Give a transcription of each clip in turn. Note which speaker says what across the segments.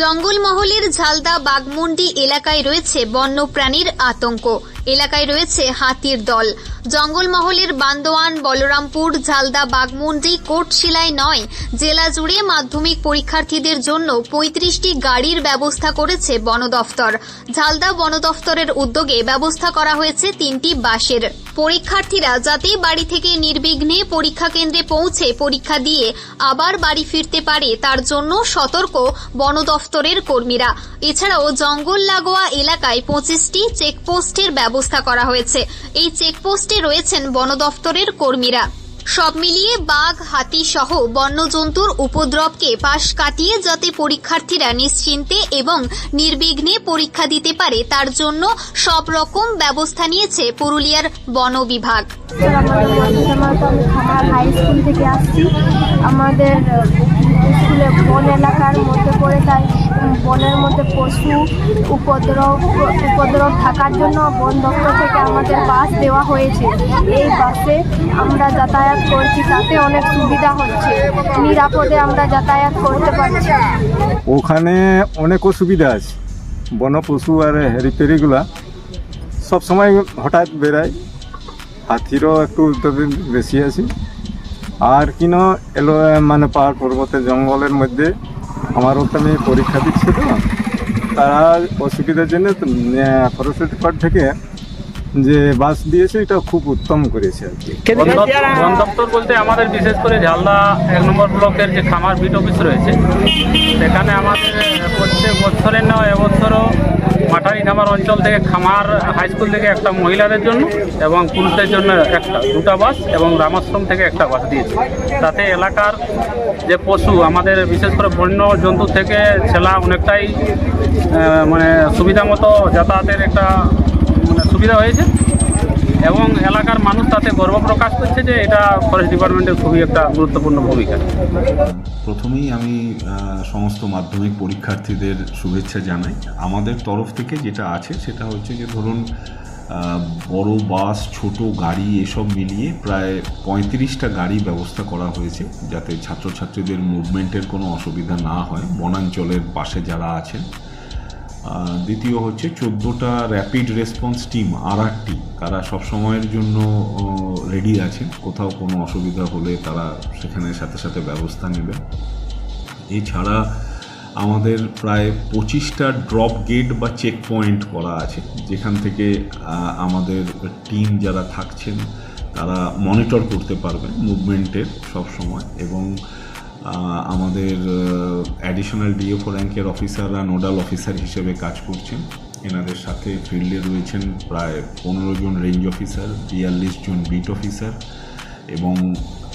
Speaker 1: জঙ্গলমহলের ঝালদা বাগমুন্ডি এলাকায় রয়েছে বন্যপ্রাণীর আতঙ্ক। এলাকায় রয়েছে হাতির দল। জঙ্গলমহলের বান্দোয়ান, বলরামপুর, ঝালদা বাগমুন্ডি কোটশিলায় নয়, জেলা জুড়ে মাধ্যমিক পরীক্ষার্থীদের জন্য পঁয়ত্রিশটি গাড়ির ব্যবস্থা করেছে বন দফতর। ঝালদা বন দফতরের উদ্যোগে ব্যবস্থা করা হয়েছে তিনটি বাসের পরীক্ষার্থীরা যাতে বাড়ি থেকে নির্বিঘ্নে পরীক্ষা কেন্দ্রে পৌঁছে পরীক্ষা দিয়ে আবার বাড়ি ফিরতে পারে, তার জন্য সতর্ক বন দফতরের কর্মীরা। এছাড়াও জঙ্গল লাগোয়া এলাকায় পঁচিশটি চেকপোস্টের ব্যবস্থা করা হয়েছে। এই চেকপোস্টে রয়েছেন বন দফতরের কর্মীরা। সব মিলিয়ে বাঘ, হাতি সহ বন্যজন্তুর উপদ্রবকে পাশ কাটিয়ে যাতে পরীক্ষার্থীরা নিশ্চিন্তে এবং নির্বিঘ্নে পরীক্ষা দিতে পারে, তার জন্য সব রকম ব্যবস্থা নিয়েছে পুরুলিয়ার বন বিভাগ।
Speaker 2: আমাদের স্কুল বন এলাকার মধ্যে পড়ে তাই বনের মধ্যে পশু উপদ্রব উপদ্রব থাকার জন্য বন দপ্তর থেকে আমাদের বাস দেওয়া হয়েছে। এই বাসে আমরা যাতায়াত করছি, তাতে অনেক সুবিধা হচ্ছে। নিরাপদে আমরা যাতায়াত করতে পারছি।
Speaker 3: ওখানে অনেক অসুবিধা আছে। বন পশু আর হেরিপেরিগুলা সব সময় হঠাৎ বেড়ায়। হাতিরও একটু বেশি আছে। আর কিনো এলো মানে পাহাড় পর্বতের জঙ্গলের মধ্যে আমার ওখানে পরীক্ষা দিচ্ছে তো তারা অসুবিধার জন্য সরস্বতী পাঠ থেকে যে বাস দিয়েছে এটা খুব উত্তম করেছে আর কি।
Speaker 4: বন দপ্তর- বন দপ্তর বলতে আমাদের বিশেষ করে ঝালদা এক নম্বর ব্লকের যে খামার বিট অফিস রয়েছে সেখানে আমাদের প্রত্যেক বছরের নয় এবছরও মাঠারি খামার অঞ্চল থেকে খামার হাই স্কুল থেকে একটা মহিলাদের জন্য এবং পুরুষদের জন্য একটা, দুটা বাস এবং রামাশ্রম থেকে একটা বাস দিয়েছে। তাতে এলাকার যে পশু, আমাদের বিশেষ করে বন্য জন্তু থেকে ছেলা অনেকটাই মানে সুবিধা মতো যাতায়াতের একটা মানে সুবিধা হয়েছে। এবং এলাকার মানুষ তাতে গর্ব প্রকাশ করছে যে এটা ফরেস্ট ডিপার্টমেন্টের খুবই একটা গুরুত্বপূর্ণ ভূমিকা।
Speaker 5: প্রথমেই আমি সমস্ত মাধ্যমিক পরীক্ষার্থীদের শুভেচ্ছা জানাই। আমাদের তরফ থেকে যেটা আছে সেটা হচ্ছে যে ধরুন বড় বাস, ছোট গাড়ি এসব মিলিয়ে প্রায় পঁয়ত্রিশটা গাড়ি ব্যবস্থা করা হয়েছে যাতে ছাত্রছাত্রীদের মুভমেন্টের কোনো অসুবিধা না হয়, বনাঞ্চলের পাশে যারা আছেন। দ্বিতীয় হচ্ছে চোদ্দোটা র্যাপিড রেসপন্স টিম আর টি তারা সবসময়ের জন্য রেডি আছেন কোথাও কোনো অসুবিধা হলে তারা সেখানে সাথে সাথে ব্যবস্থা নেবেন এছাড়া আমাদের প্রায় পঁচিশটা ড্রপ গেট বা চেক পয়েন্ট করা আছে। যেখান থেকে আমাদের টিম যারা থাকছেন, তারা মনিটর করতে পারবেন মুভমেন্টের সব সময়। এবং আমাদের অ্যাডিশনাল ডিএফও র্যাঙ্কের অফিসাররা নোডাল অফিসার হিসেবে কাজ করছেন। এনাদের সাথে ফিল্ডে রয়েছেন প্রায় পনেরো জন রেঞ্জ অফিসার বিয়াল্লিশ জন বিট অফিসার এবং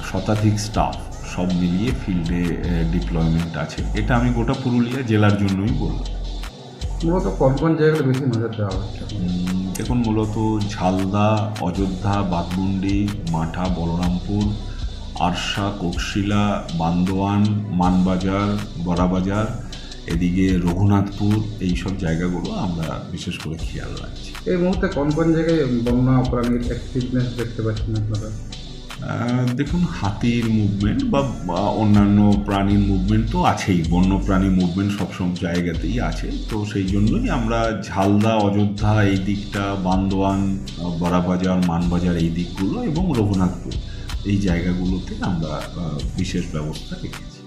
Speaker 5: শতাধিক স্টাফ সব মিলিয়ে ফিল্ডে ডিপ্লয়মেন্ট আছে। এটা আমি গোটা পুরুলিয়া জেলার জন্যই বললাম।
Speaker 6: মূলত কোন কোন জায়গায় বেশি নজর দেওয়া হচ্ছে?
Speaker 5: দেখুন মূলত ঝালদা অযোধ্যা বাগমুন্ডি মাঠা বলরামপুর আরশা কোকশিলা বান্দোয়ান মানবাজার বড়াবাজার এদিকে রঘুনাথপুর এই সব জায়গাগুলো আমরা বিশেষ করে খেয়াল রাখছি।
Speaker 6: এই মুহূর্তে কোন কোন জায়গায় বন্য প্রাণীর অ্যাক্টিভনেস দেখতে পাচ্ছেন আপনারা?
Speaker 5: দেখুন হাতির মুভমেন্ট বা অন্যান্য প্রাণীর মুভমেন্ট তো আছেই। বন্য প্রাণী মুভমেন্ট সব সব জায়গাতেই আছে। তো সেই জন্যই আমরা ঝালদা অযোধ্যা এই দিকটা বান্দোয়ান বড়াবাজার মানবাজার এই দিকগুলো এবং রঘুনাথপুর এই জায়গাগুলোতে আমরা বিশেষ ব্যবস্থা রেখেছি।